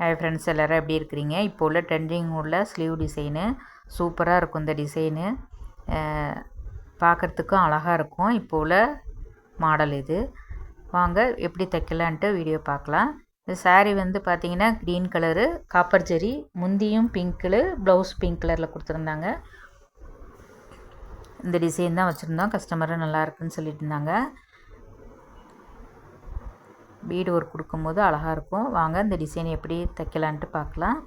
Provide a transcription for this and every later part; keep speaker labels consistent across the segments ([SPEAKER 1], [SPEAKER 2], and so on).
[SPEAKER 1] Hi friends எல்லோரும் எப்படி இருக்கிறீங்க? இப்போ உள்ள ட்ரெண்டிங் உள்ள ஸ்லீவ் டிசைனு சூப்பராக இருக்கும் இந்த டிசைனு பார்க்குறதுக்கும் அழகாக இருக்கும். இப்போ உள்ள மாடல் இது. வாங்க எப்படி தைக்கலான்ட்டு வீடியோ பார்க்கலாம். இந்த சாரீ வந்து பார்த்தீங்கன்னா க்ரீன் கலரு காப்பர் ஜெரி முந்தியும் பிங்க்கில் ப்ளவுஸ் பிங்க் கலரில் கொடுத்துருந்தாங்க. இந்த டிசைன் தான் வச்சுருந்தோம். கஸ்டமரும் நல்லா இருக்குன்னு சொல்லிட்டு இருந்தாங்க. பீடு ஒர்க் கொடுக்கும்போது அழகாக இருக்கும். வாங்க இந்த டிசைன் எப்படி தைக்கலான்ட்டு பார்க்கலாம்.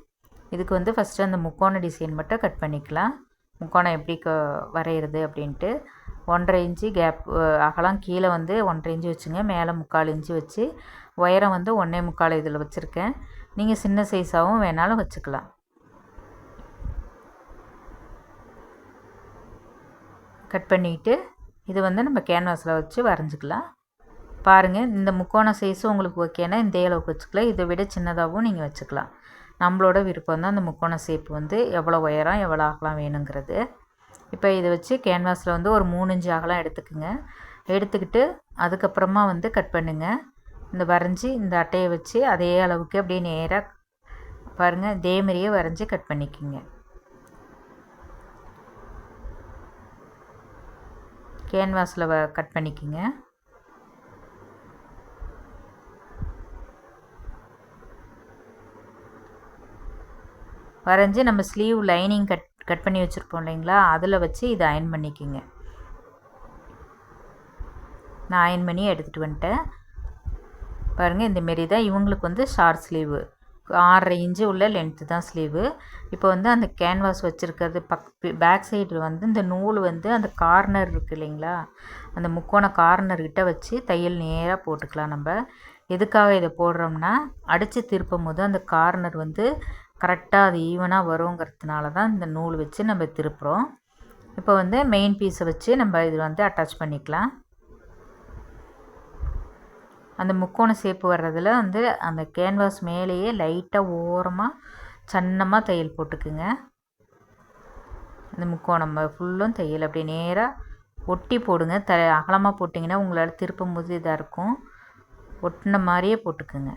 [SPEAKER 1] இதுக்கு வந்து ஃபஸ்ட்டு அந்த முக்கோண டிசைன் மட்டும் கட் பண்ணிக்கலாம். முக்கோணம் எப்படி க வரைகிறது அப்படின்ட்டு. ஒன்றரை இன்ச்சு கேப் அகலம் கீழே வந்து ஒன்றரை இன்ச்சு வச்சுங்க. மேலே முக்கால் இன்ச்சு வச்சு. உயரம் வந்து ஒன்றே முக்கால் இதில் வச்சுருக்கேன். நீங்கள் சின்ன சைஸாகவும் வேணாலும் வச்சுக்கலாம். கட் பண்ணிவிட்டு இது வந்து நம்ம கேன்வாஸில் வச்சு வரைஞ்சிக்கலாம். பாருங்கள் இந்த முக்கோண சைஸும் உங்களுக்கு ஓகேனா இந்த அளவுக்கு வச்சுக்கலாம். இதை விட சின்னதாகவும் நீங்கள் வச்சுக்கலாம். நம்மளோட விருப்பம் தான் அந்த முக்கோண ஷேப் வந்து எவ்வளோ உயரம் எவ்வளோ ஆகலாம் வேணுங்கிறது. இப்போ இதை வச்சு கேன்வாஸில் வந்து ஒரு மூணு இன்ச்சு ஆகலாம் எடுத்துக்குங்க. எடுத்துக்கிட்டு அதுக்கப்புறமா வந்து கட் பண்ணுங்கள் இந்த வரைஞ்சி இந்த அட்டையை வச்சு அதே அளவுக்கு அப்படியே நேராக பாருங்கள் இதே மாதிரியே வரைஞ்சி கட் பண்ணிக்கோங்க. கேன்வாஸில் வ கட் பண்ணிக்கோங்க. வரைஞ்சி நம்ம ஸ்லீவ் லைனிங் கட் கட் பண்ணி வச்சுருப்போம் இல்லைங்களா? அதில் வச்சு இதை அயன் பண்ணிக்கோங்க. நான் அயன் பண்ணி எடுத்துகிட்டு வந்துட்டேன். பாருங்கள் இந்தமாரி தான் இவங்களுக்கு வந்து ஷார்ட் ஸ்லீவு ஆறரை இன்ச்சு உள்ள லென்த்து தான் ஸ்லீவு இப்போ வந்து அந்த கேன்வாஸ் வச்சுருக்கிறது பக் பேக் சைடு வந்து இந்த நூல் வந்து அந்த கார்னர் இருக்குது இல்லைங்களா? அந்த முக்கோண கார்னர்கிட்ட வச்சு தையல் நேராக போட்டுக்கலாம் நம்ம. எதுக்காக இதை போடுறோம்னா அடித்து திருப்பும் போது அந்த கார்னர் வந்து கரெக்டாக அது ஈவனாக வருங்கிறதுனால தான் இந்த நூல் வச்சு நம்ம திருப்புறோம். இப்போ வந்து மெயின் பீஸை வச்சு நம்ம இது வந்து அட்டாச் பண்ணிக்கலாம். அந்த முக்கோண சேப்பு வர்றதில் வந்து அந்த கேன்வாஸ் மேலேயே லைட்டாக ஓரமாக சன்னமாக தையல் போட்டுக்குங்க. அந்த முக்கோணம் ஃபுல்லும் தையல். அப்படியே நேராக ஒட்டி போடுங்க. த அகலமாக போட்டிங்கன்னா உங்களால் திருப்பும் போது இதாக இருக்கும். ஒட்டின மாதிரியே போட்டுக்குங்க.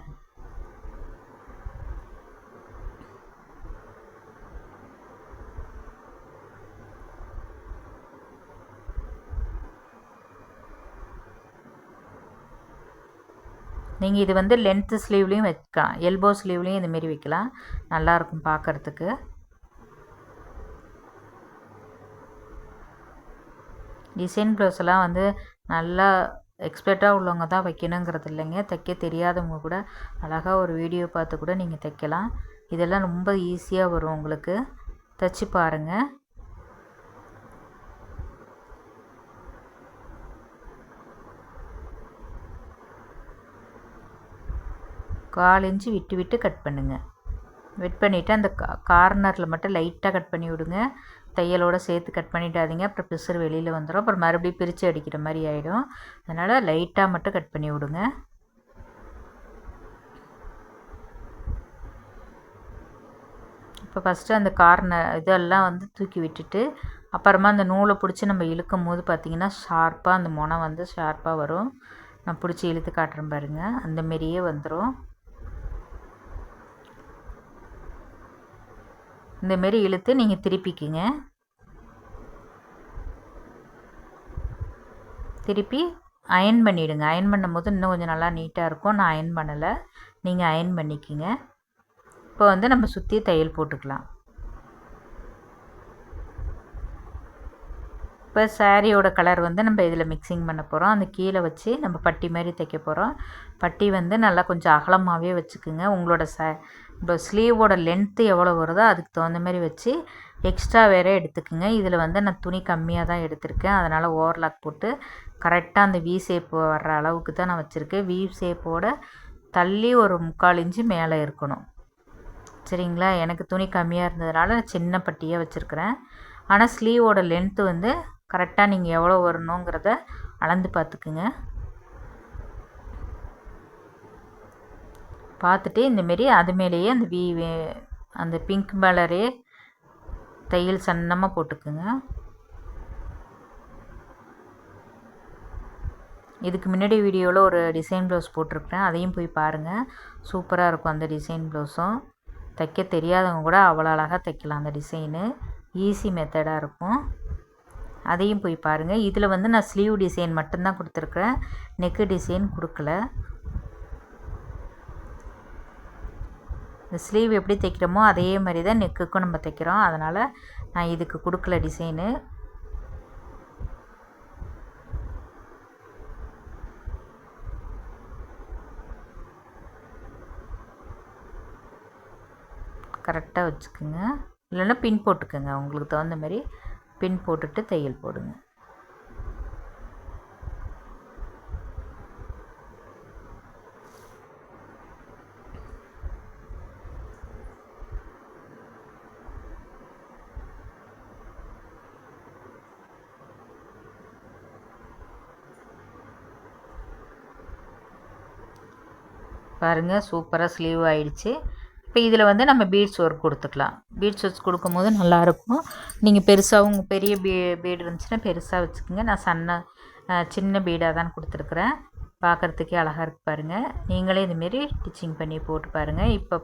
[SPEAKER 1] நீங்கள் இது வந்து லென்த்து ஸ்லீவ்லேயும் வைக்கலாம். எல்போ ஸ்லீவ்லேயும் இதுமாரி வைக்கலாம். நல்லாயிருக்கும் பார்க்குறதுக்கு. டிசைன் ப்ளவுஸ்லாம் வந்து நல்லா எக்ஸ்பர்ட்டாக உள்ளவங்க தான் வைக்கணுங்கிறது இல்லைங்க. தைக்க தெரியாதவங்க கூட அழகாக ஒரு வீடியோ பார்த்து கூட நீங்கள் தைக்கலாம். இதெல்லாம் ரொம்ப ஈஸியாக வரும் உங்களுக்கு. தைச்சி பாருங்கள் கால் இன்ச்சு விட்டு விட்டு கட் பண்ணுங்கள் வெட் பண்ணிவிட்டு அந்த கா கார்னரில் மட்டும் லைட்டாக கட் பண்ணி விடுங்க. தையலோடு சேர்த்து கட் பண்ணிட்டாதீங்க அப்புறம் பிசுறு வெளியில் வந்துடும் அப்புறம் மறுபடியும் பிரித்து அடிக்கிற மாதிரி ஆகிடும் அதனால் லைட்டாக மட்டும் கட் பண்ணி விடுங்க. இப்போ ஃபஸ்ட்டு அந்த கார்னர் இதெல்லாம் வந்து தூக்கி விட்டுட்டு அப்புறமா அந்த நூலை பிடிச்சி நம்ம இழுக்கும் போது பார்த்திங்கன்னா ஷார்ப்பாக அந்த முனை வந்து ஷார்ப்பாக வரும். நான் பிடிச்சி இழுத்து காட்டுறேன் பாருங்கள் அந்தமாரியே வந்துடும் இந்தமாரி இழுத்து நீங்கள் திருப்பிக்கிங்க. திருப்பி அயன் பண்ணிவிடுங்க அயன் பண்ணும் போது இன்னும் கொஞ்சம் நல்லா நீட்டாக இருக்கும். நான் அயன் பண்ணலை. நீங்கள் அயன் பண்ணிக்கிங்க. இப்போ வந்து நம்ம சுற்றி தையல் போட்டுக்கலாம். இப்போ சாரியோட கலர் வந்து நம்ம இதில் மிக்சிங் பண்ண போகிறோம். அந்த கீழே வச்சு நம்ம பட்டி மாதிரி தைக்க போகிறோம். பட்டி வந்து நல்லா கொஞ்சம் அகலமாகவே வச்சுக்குங்க. உங்களோட ச இப்போ ஸ்லீவோட லென்த்து எவ்வளோ வருதோ அதுக்கு தகுந்த மாதிரி வச்சு எக்ஸ்ட்ரா வேறு எடுத்துக்குங்க. இதில் வந்து நான் துணி கம்மியாக தான் எடுத்திருக்கேன். அதனால் ஓவர்லாக் போட்டு கரெக்டாக அந்த வி ஷேப் வர்ற அளவுக்கு தான் நான் வச்சுருக்கேன். வி ஷேப்போட தள்ளி ஒரு முக்கால் இன்ச்சு மேலே இருக்கணும். சரிங்களா? எனக்கு துணி கம்மியாக இருந்ததுனால நான் சின்ன பட்டியாக வச்சுருக்கிறேன். ஆனால் ஸ்லீவோட லென்த்து வந்து கரெக்டாக நீங்கள் எவ்வளோ வரணுங்கிறத அளந்து பார்த்துக்குங்க பார்த்துட்டு இந்தமாரி அது மேலேயே அந்த வி அந்த பிங்க் மேலரே தையல் சன்னமாக போட்டுக்குங்க. இதுக்கு முன்னாடி வீடியோவில் ஒரு டிசைன் ப்ளவுஸ் போட்டிருக்கிறேன். அதையும் போய் பாருங்கள் சூப்பராக இருக்கும் அந்த டிசைன் ப்ளவுஸும் தைக்க தெரியாதவங்க கூட அவ்வளோ அழகாக தைக்கலாம் அந்த டிசைனு ஈஸி மெத்தடாக இருக்கும். அதையும் போய் பாருங்கள் இதில் வந்து நான் ஸ்லீவ் டிசைன் மட்டும்தான் கொடுத்துருக்குறேன். நெக்கு டிசைன் கொடுக்கல. இந்த ஸ்லீவ் எப்படி தைக்கிறோமோ அதே மாதிரி தான் நெக்குக்கும் நம்ம தைக்கிறோம். அதனால் நான் இதுக்கு கொடுக்கல டிசைனு கரெக்டாக வச்சுக்கோங்க. இல்லைன்னா பின் போட்டுக்கோங்க. உங்களுக்கு தகுந்த மாதிரி. பின் போட்டுட்டு தையல் போடுங்க. பாருங்கள் சூப்பராக ஸ்லீவ் ஆயிடுச்சு. இப்போ இதில் வந்து நம்ம பீட்ஸ் ஒர்க் கொடுத்துக்கலாம். பீட்ஸ் வச்சு கொடுக்கும்போது நல்லாயிருக்கும். நீங்கள் பெருசாகவும் உங்கள் பெரிய பீ பீடு இருந்துச்சுன்னா பெருசாக வச்சுக்கோங்க. நான் சன்ன சின்ன பீடாக தான் கொடுத்துருக்குறேன். பார்க்குறதுக்கே அழகாக இருக்கு பாருங்கள் நீங்களே இதுமாரி ஸ்டிச்சிங் பண்ணி போட்டு பாருங்கள் இப்போ